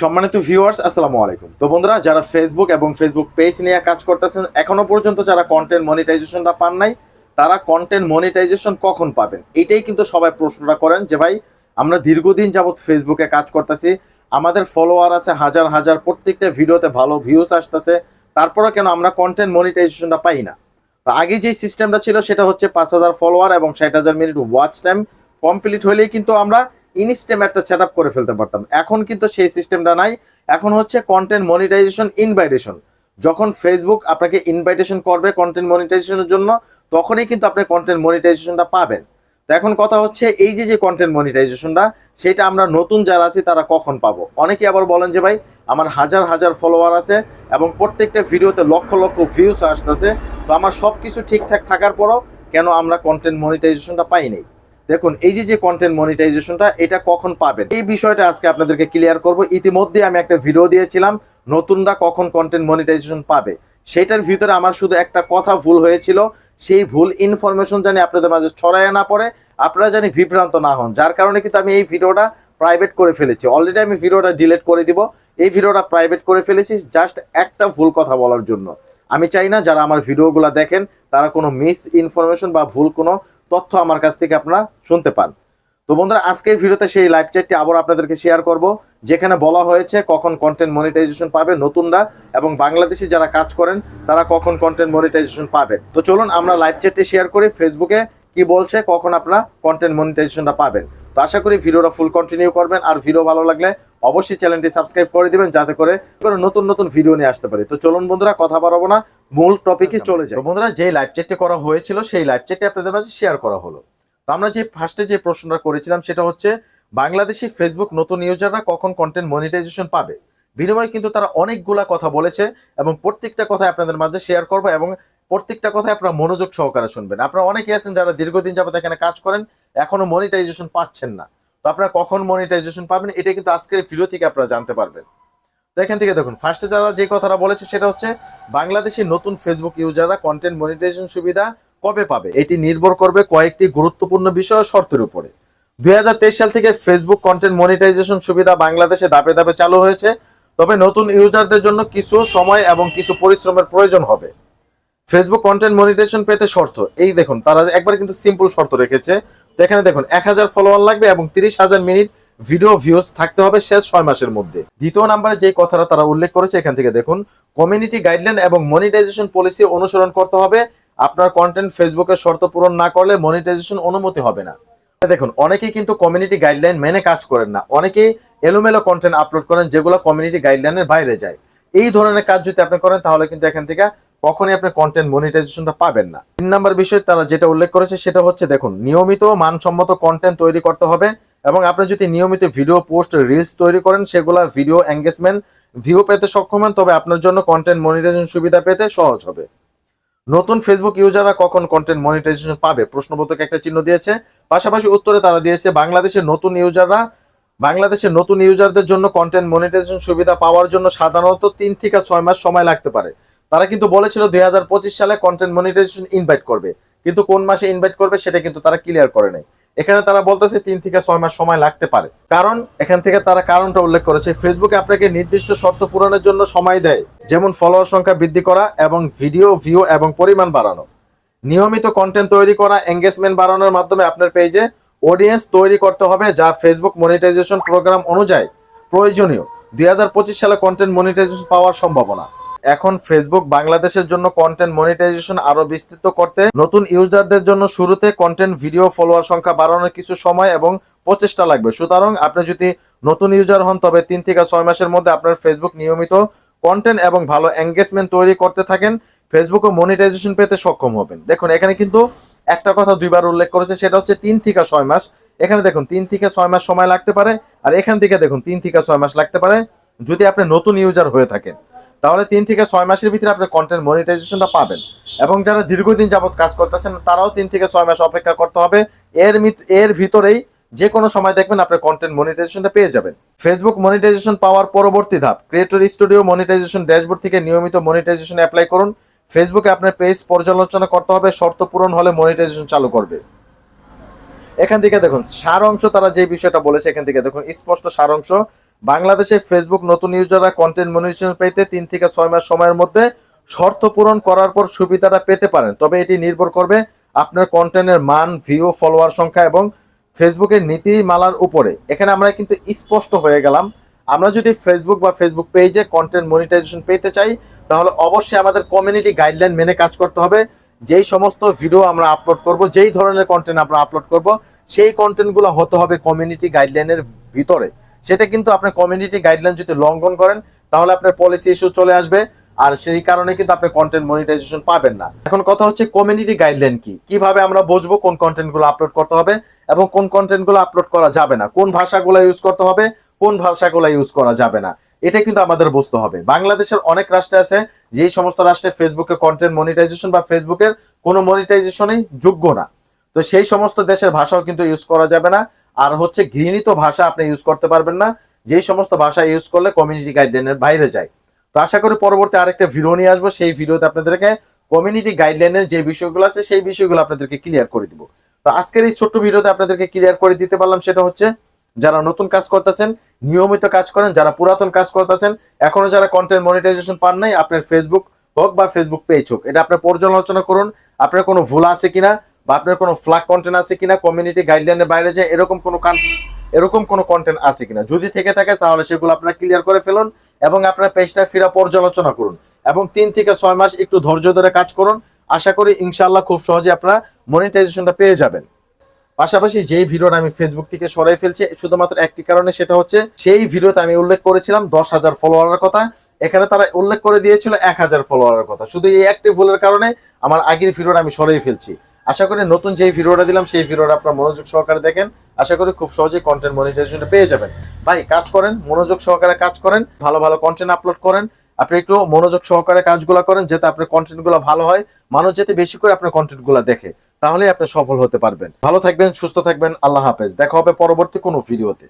সম্মানিত ভিউয়ার্স আসসালামু আলাইকুম। তো বন্ধুরা, যারা ফেসবুক এবং ফেসবুক পেজ নিয়ে কাজ করতেছেন, এখনও পর্যন্ত যারা কন্টেন্ট মনিটাইজেশনটা পান নাই, তারা কন্টেন্ট মনিটাইজেশন কখন পাবেন? এটাই কিন্তু সবাই প্রশ্নটা করেন যে, ভাই, আমরা দীর্ঘদিন যাবত ফেসবুকে কাজ করতেছি, আমাদের ফলোয়ার আছে হাজার হাজার, প্রত্যেকটা ভিডিওতে ভালো ভিউস আসতেছে তারপরে কেন আমরা কন্টেন্ট মনিটাইজেশনটা পাই না? তো আগে যে সিস্টেমটা ছিল, সেটা হচ্ছে পাঁচ হাজার ফলোয়ার এবং ষাট হাজার মিনিট ওয়াচ টাইম কমপ্লিট হলেই কিন্তু আমরা ইনস্টেম একটা সেট করে ফেলতে পারতাম। এখন কিন্তু সেই সিস্টেমটা নাই। এখন হচ্ছে কন্টেন্ট মনিটাইজেশন ইনভাইটেশন যখন ফেসবুক আপনাকে ইনভাইটেশন করবে কন্টেন্ট মনিটাইজেশনের জন্য, তখনই কিন্তু আপনি কন্টেন্ট মনিটাইজেশনটা পাবেন। তো এখন কথা হচ্ছে, এই যে যে কন্টেন্ট মনিটাইজেশনটা সেটা আমরা নতুন যারা আছি, তারা কখন পাবো? অনেকে আবার বলেন যে, ভাই, আমার হাজার হাজার ফলোয়ার আছে এবং প্রত্যেকটা ভিডিওতে লক্ষ লক্ষ ভিউস আসতেছে। তো আমার সব কিছু ঠিকঠাক থাকার পরও কেন আমরা কন্টেন্ট মনিটাইজেশনটা পাই দেখুন, এই যে যে কন্টেন্ট মনিটাইজেশনটা এটা কখন পাবেন? এই বিষয়টা আজকে আপনাদেরকে ক্লিয়ার করব। ইতিমধ্যে আমি একটা ভিডিও দিয়েছিলাম, নতুনরা কখন কন্টেন্ট মনিটাইজেশন পাবে? সেটার ভিতরে আমার শুধু একটা কথা ভুল হয়েছিল। সেই ভুল ইনফরমেশন জানি আপনাদের মাঝে ছড়ায় না পড়ে। আপনারা জানি বিভ্রান্ত না হন। যার কারণে কিন্তু আমি এই ভিডিওটা প্রাইভেট করে ফেলেছি। অলরেডি আমি ভিডিওটা ডিলিট করে দিব। এই ভিডিওটা প্রাইভেট করে ফেলেছি জাস্ট একটা ভুল কথা বলার জন্য। আমি চাই না যারা আমার ভিডিওগুলো দেখেন, তারা কোনো মিস ইনফরমেশন বা ভুল কোনো তথ্য আমার কাছ থেকে আপনারা শুনতে পান। তো বন্ধুরা, আজকের ভিডিওতে সেই লাইভ চ্যাটটি আবার আপনাদেরকে শেয়ার করব, যেখানে বলা হয়েছে কখন কন্টেন্ট মনিটাইজেশন পাবে নতুনরা এবং বাংলাদেশে যারা কাজ করেন, তারা কখন কন্টেন্ট মনিটাইজেশন পাবেন তো চলুন আমরা লাইভ চ্যাটটি শেয়ার করি ফেসবুকে কি বলছে, কখন আপনারা কন্টেন্ট মনিটাইজেশনটা পাবেন। তো আশা করি ভিডিওটা ফুল কন্টিনিউ করবেন, আর ভিডিও ভালো লাগলে অবশ্যই চ্যানেলটি সাবস্ক্রাইব করে দিবেন যাতে করে নতুন নতুন ভিডিও নিয়ে আসতে পারি। তো চলুন বন্ধুরা কথা বাড়াবো না। মূল টপিকে চলে তো বন্ধুরা যে লাইভ চ্যাটটি করা হয়েছিল সেই লাইভ চ্যাটটি আপনাদের মাঝে শেয়ার করা হলো। তো আমরা যে ফার্স্টে যে প্রশ্নটা করেছিলাম সেটা হচ্ছে বাংলাদেশি ফেসবুক নতুন ইউজাররা কখন কন্টেন্ট মনিটাইজেশন পাবে? বিনিময়ে কিন্তু তারা অনেকগুলা কথা বলেছে এবং প্রত্যেকটা কথা আপনাদের মাঝে শেয়ার করব এবং প্রত্যেকটা কথা আপনারা মনোযোগ সহকারে শুনবেন। আপনারা অনেকে আছেন যারা দীর্ঘদিন যাবত এখানে কাজ করেন এখনও মনিটাইজেশন পাচ্ছেন না। তো আপনারা কখন মনিটাইজেশন পাবেন, এটা কিন্তু আজকের ভিডিও থেকে আপনারা জানতে পারবেন। তো এখান থেকে দেখুন ফার্স্টে যারা যে কথাটা বলেছে সেটা হচ্ছে বাংলাদেশি নতুন ফেসবুক ইউজাররা কন্টেন্ট মনিটাইজেশন সুবিধা কবে পাবে? এটি নির্ভর করবে কয়েকটি গুরুত্বপূর্ণ বিষয় শর্তের উপরে। দুই হাজার তেইশ সাল থেকে ফেসবুক কন্টেন্ট মনিটাইজেশন সুবিধা বাংলাদেশে ধাপে ধাপে চালু হয়েছে। তবে নতুন ইউজারদের জন্য কিছু সময় এবং কিছু পরিশ্রমের প্রয়োজন হবে। ফেসবুক কন্টেন্ট মনিটাইজেশন পেতে শর্ত, এই দেখুন, তারা একবার কিন্তু সিম্পল শর্ত রেখেছে। তো এখানে দেখুন, এক হাজার ফলোয়ার লাগবে এবং তিরিশ হাজার মিনিট ভিডিও ভিউজ থাকতে হবে শেষ ছয় মাসের মধ্যে। দ্বিতীয় নাম্বারে যে কথাটা তারা উল্লেখ করেছে, এখান থেকে দেখুন কমিউনিটি গাইডলাইন এবং মনিটাইজেশন পলিসি অনুসরণ করতে হবে। আপনার কন্টেন্ট ফেসবুকের শর্ত পূরণ না করলে মনিটাইজেশন অনুমতি হবে না। দেখুন, অনেকেই কিন্তু কমিউনিটি গাইডলাইন মেনে কাজ করেন না। অনেকেই এলোমেলো কন্টেন্ট আপলোড করেন যেগুলো কমিউনিটি গাইডলাইনের বাইরে যায়। এই ধরনের কাজ যদি আপনি করেন, তাহলে কিন্তু এখান থেকে কখনই আপনি কন্টেন্ট মনিটাইজেশনটা পাবেন না। তিন নাম্বার বিষয় তারা যেটা উল্লেখ করেছে সেটা হচ্ছে, দেখুন, নিয়মিত মানসম্মত কন্টেন্ট তৈরি করতে হবে এবং আপনি যদি নিয়মিত ভিডিও পোস্ট রিলস তৈরি করেন, সেগুলা ভিডিও এঙ্গেজমেন্ট ভিউ পেতে সক্ষম হন, তবে আপনার জন্য কন্টেন্ট মনিটাইজেশন সুবিধা পেতে সহজ হবে। নতুন ফেসবুক ইউজাররা কখন কন্টেন্ট মনিটাইজেশন পাবে? প্রশ্নবোধক একটা চিহ্ন দিয়েছে। পাশাপাশি উত্তরে তারা দিয়েছে, বাংলাদেশের নতুন ইউজাররা বাংলাদেশের নতুন ইউজারদের জন্য কন্টেন্ট মনিটাইজেশন সুবিধা পাওয়ার জন্য সাধারণত তিন থেকে ছয় মাস সময় লাগতে পারে। তারা কিন্তু বলেছিল দুই হাজার পঁচিশ সালে কন্টেন্ট মনিটাইজেশন ইনভাইট করবে। কিন্তু কোন মাসে ইনভাইট করবে সেটা কিন্তু তারা ক্লিয়ার করে নাই। এখানে তারা বলতেছে তিন থেকে ছয় মাস সময় লাগতে পারে। কারণ এখান থেকে তারা কারণটা উল্লেখ করেছে ফেসবুক আপনাকে নির্দিষ্ট শর্ত পূরণের জন্য সময় দেয়, যেমন ফলোয়ার সংখ্যা বৃদ্ধি করা এবং ভিডিও ভিউ এবং পরিমাণ বাড়ানো। নিয়মিত কন্টেন্ট তৈরি করা এঙ্গেজমেন্ট বাড়ানোর মাধ্যমে আপনার পেজে অডিয়েন্স তৈরি করতে হবে, যা ফেসবুক মনিটাইজেশন প্রোগ্রাম অনুযায়ী প্রয়োজনীয়। দুই হাজার পঁচিশ সালে কন্টেন্ট মনিটাইজেশন পাওয়ার সম্ভাবনা। এখন ফেসবুক বাংলাদেশের জন্য কন্টেন্ট মনিটাইজেশন আরও বিস্তৃত করতে, নতুন ইউজারদের জন্য শুরুতে কন্টেন্ট ভিডিও ফলোয়ার সংখ্যা বাড়ানোর কিছু সময় এবং প্রচেষ্টা লাগবে। সুতরাং আপনি যদি নতুন ইউজার হন, তবে তিন থেকে ছয় মাসের মধ্যে আপনার ফেসবুক নিয়মিত কন্টেন্ট এবং ভালো এঙ্গেজমেন্ট তৈরি করতে থাকেন। ফেসবুকে মনিটাইজেশন পেতে সক্ষম হবেন। দেখুন, এখানে কিন্তু একটা কথা দুইবার উল্লেখ করেছে, সেটা হচ্ছে তিন থেকে ছয় মাস। এখানে দেখুন, তিন থেকে ছয় মাস সময় লাগতে পারে। আর এখান থেকে দেখুন, তিন থেকে ছয় মাস লাগতে পারে। যদি আপনি নতুন ইউজার হয়ে থাকেন তাহলে তিন থেকে ছয় মাসের ভিতরে আপনি কন্টেন্ট মনিটাইজেশনটা পাবেন। এবং যারা দীর্ঘদিন যাবত কাজ করতেছেন, তারাও তিন থেকে ছয় মাস অপেক্ষা করতে হবে। এর এর ভিতরেই যে কোনো সময় দেখবেন আপনার কন্টেন্ট মনিটাইজেশনটা পেয়ে যাবেন। ফেসবুক মনিটাইজেশন পাওয়ার পরবর্তী ধাপ ক্রিয়েটর স্টুডিও মনিটাইজেশন ড্যাশবোর্ড থেকে নিয়মিত মনিটাইজেশন অ্যাপ্লাই করুন। ফেসবুকে আপনার পেজ পর্যালোচনা করতে হবে, শর্ত পূরণ হলে মনিটাইজেশন চালু করবে। এখান থেকে দেখুন সার অংশ তারা যে বিষয়টা বলেছে, এখান থেকে দেখুন, স্পষ্ট সার অংশ বাংলাদেশে ফেসবুক নতুন ইউজাররা কন্টেন্ট মনিটাইজেশন পেতে তিন থেকে ছয় মাস সময়ের মধ্যে শর্ত পূরণ করার পর সুবিধাটা পেতে পারেন। তবে এটি নির্ভর করবে আপনার কন্টেন্টের মান ভিউ ফলোয়ার সংখ্যা এবং ফেসবুকের নীতিমালার উপরে। এখানে আমরা কিন্তু স্পষ্ট হয়ে গেলাম। আমরা যদি ফেসবুক বা ফেসবুক পেজে কন্টেন্ট মনিটাইজেশন পেতে চাই, তাহলে অবশ্যই আমাদের কমিউনিটি গাইডলাইন মেনে কাজ করতে হবে। যেই সমস্ত ভিডিও আমরা আপলোড করব, যেই ধরনের কন্টেন্ট আমরা আপলোড করব, সেই কন্টেন্টগুলো হতে হবে কমিউনিটি গাইডলাইনের ভিতরে। সেটা কিন্তু আপনার কমিউনিটি গাইডলাইন যদি লঙ্ঘন করেন, তাহলে আপনার পলিসি ইস্যু চলে আসবে, আর সেই কারণে কিন্তু আপনি কন্টেন্ট মনিটাইজেশন পাবেন না। এখন কথা হচ্ছে কমিউনিটি গাইডলাইন কি? কীভাবে আমরা বুঝব কোন কন্টেন্টগুলো আপলোড করতে হবে এবং কোন কন্টেন্টগুলো আপলোড করা যাবে না? কোন ভাষাগুলো ইউজ করতে হবে, কোন ভাষাগুলো ইউজ করা যাবে না? এটা কিন্তু আমাদের বুঝতে হবে। বাংলাদেশের অনেক রাষ্ট্রে আছে, যেই সমস্ত রাষ্ট্রে ফেসবুকে কন্টেন্ট মনিটাইজেশন বা ফেসবুকের কোনো মনিটাইজেশনই যোগ্য না। তো সেই সমস্ত দেশের ভাষাও কিন্তু ইউজ করা যাবে না। আর হচ্ছে ঘৃণিত ভাষা আপনি ইউজ করতে পারবেন না। যেই সমস্ত ভাষা ইউজ করলে কমিউনিটি গাইডলাইনের বাইরে যায়। তো আশা করি পরবর্তী আরেকটা ভিডিও নিয়ে আসব। সেই ভিডিওতে আপনাদেরকে কমিউনিটি গাইডলাইনের যে বিষয়গুলো আছে, সেই বিষয়গুলো আপনাদেরকে ক্লিয়ার করে দিব। তো আজকের এই ছোট্ট ভিডিওতে আপনাদেরকে ক্লিয়ার করে দিতে পারলাম সেটা হচ্ছে, যারা নতুন কাজ করতেছেন, নিয়মিত কাজ করেন, যারা পুরাতন কাজ করতেছেন, এখনও যারা কন্টেন্ট মনিটাইজেশন পান নাই, আপনার ফেসবুক হোক বা ফেসবুক পেজ হোক, এটা আপনার পর্যালোচনা করুন। আপনার কোনো ভুল আছে কিনা বা আপনার কোনো ফ্লাগ কন্টেন্ট আছে কিনা কমিউনিটি গাইডলাইনের বাইরে যায়, এরকম কোনো এরকম কোনো কন্টেন্ট আছে কিনা। যদি থেকে থাকে, তাহলে সেগুলো আপনারা ক্লিয়ার করে ফেলুন এবং আপনার পেজটা ফিরা পর্যালোচনা করুন এবং তিন থেকে ছয় মাস একটু ধৈর্য ধরে কাজ করুন। আশা করি ইনশাল্লাহ খুব সহজে আপনারা মনিটাইজেশনটা পেয়ে যাবেন। পাশাপাশি যেই ভিডিওটা আমি ফেসবুক থেকে সরাই ফেলছি, শুধুমাত্র একটি কারণে সেটা হচ্ছে, সেই ভিডিওতে আমি উল্লেখ করেছিলাম দশ হাজার ফলোয়ারের কথা। এখানে তারা উল্লেখ করে দিয়েছিল এক হাজার ফলোয়ারের কথা। শুধু এই একটি ভুলের কারণে আমার আগের ভিডিওটা আমি সরাই ফেলছি। আশা করি নতুন যেই ভিডিওটা দিলাম, সেই ভিডিওটা আপনার মনোযোগ সহকারে দেখেন। আশা করি খুব সহজেই কন্টেন্ট মনিটাইজেশনটা পেয়ে যাবেন। ভাই, কাজ করেন, মনোযোগ সহকারে কাজ করেন, ভালো ভালো কন্টেন্ট আপলোড করেন। আপনি একটু মনোযোগ সহকারে কাজগুলো করেন, যাতে আপনার কন্টেন্টগুলো ভালো হয়। মানুষ যাতে বেশি করে আপনার কন্টেন্টগুলো দেখে তাহলে আপনি সফল হতে পারবেন। ভালো থাকবেন, সুস্থ থাকবেন, আল্লাহ হাফেজ। দেখা হবে পরবর্তী কোনো ভিডিওতে।